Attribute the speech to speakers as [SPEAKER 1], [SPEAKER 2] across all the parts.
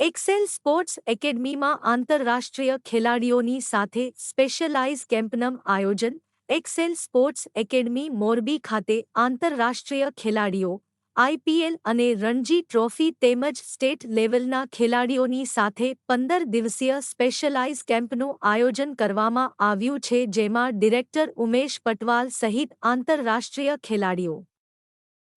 [SPEAKER 1] Excel sports એકેડમીમાં આંતરરાષ્ટ્રીય ખેલાડીઓની સાથે સ્પેશિયલાઇઝ કેમ્પનું આયોજન એક્સેલ સ્પોર્ટ્સ એકેડમી મોરબી ખાતે આંતરરાષ્ટ્રીય ખેલાડીઓ આઈપીએલ અને રણજી ટ્રોફી તેમજ સ્ટેટ લેવલના ખેલાડીઓની સાથે પંદર દિવસીય સ્પેશિયલાઇઝ કેમ્પનું આયોજન કરવામાં આવ્યું છે જેમાં ડિરેક્ટર ઉમેશ પટવાલ સહિત આંતરરાષ્ટ્રીય ખેલાડીઓ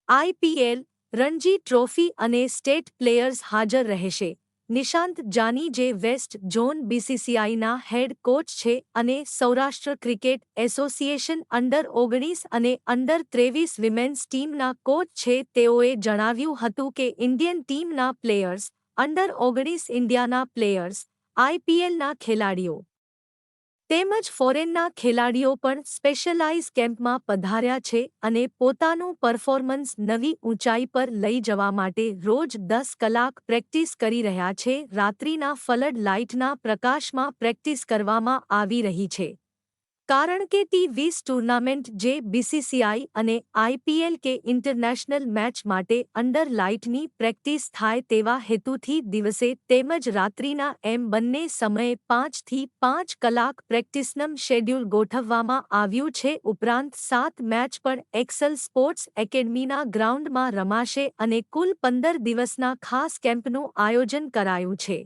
[SPEAKER 1] આઈપીએલ રણજી ટ્રોફી અને સ્ટેટ પ્લેયર્સ હાજર રહેશે. નિશાંત જાની જે વેસ્ટ ઝોન બીસીસીઆઈના હેડ કોચ છે અને સૌરાષ્ટ્ર ક્રિકેટ એસોસિએશન અંડર ઓગણીસ અને અંડર ત્રેવીસ વિમેન્સ ટીમના કોચ છે તેઓએ જણાવ્યું હતું કે ઇન્ડિયન ટીમના પ્લેયર્સ, અંડર ઓગણીસ ઇન્ડિયાના પ્લેયર્સ, આઈપીએલના ખેલાડીઓ તેમજ ફોરેનના ખેલાડીઓ પણ સ્પેશિયલાઇઝ કેમ્પમાં પધાર્યા છે અને પોતાનું પરફોર્મન્સ નવી ઊંચાઈ પર લઈ જવા માટે રોજ દસ કલાક પ્રેક્ટિસ કરી રહ્યા છે. રાત્રિના ફલડ લાઇટના પ્રકાશમાં પ્રેક્ટિસ કરવામાં આવી રહી છે. કારણ કે ટી વીસ ટુર્નામેન્ટ જે બીસીસીઆઈ અને આઈપીએલ કે ઇન્ટરનેશનલ મેચ માટે અંડર લાઇટની પ્રેક્ટિસ થાય તેવા હેતુથી દિવસે તેમજ રાત્રિના એમ બંને સમયે પાંચથી પાંચ કલાક પ્રેક્ટિસનમ શેડ્યુલ ગોઠવવામાં આવ્યું છે. ઉપરાંત સાત મેચ પણ એક્સલ સ્પોર્ટ્સ એકેડમીના ગ્રાઉન્ડમાં રમાશે અને કુલ પંદર દિવસના ખાસ કેમ્પનું આયોજન કરાયું છે.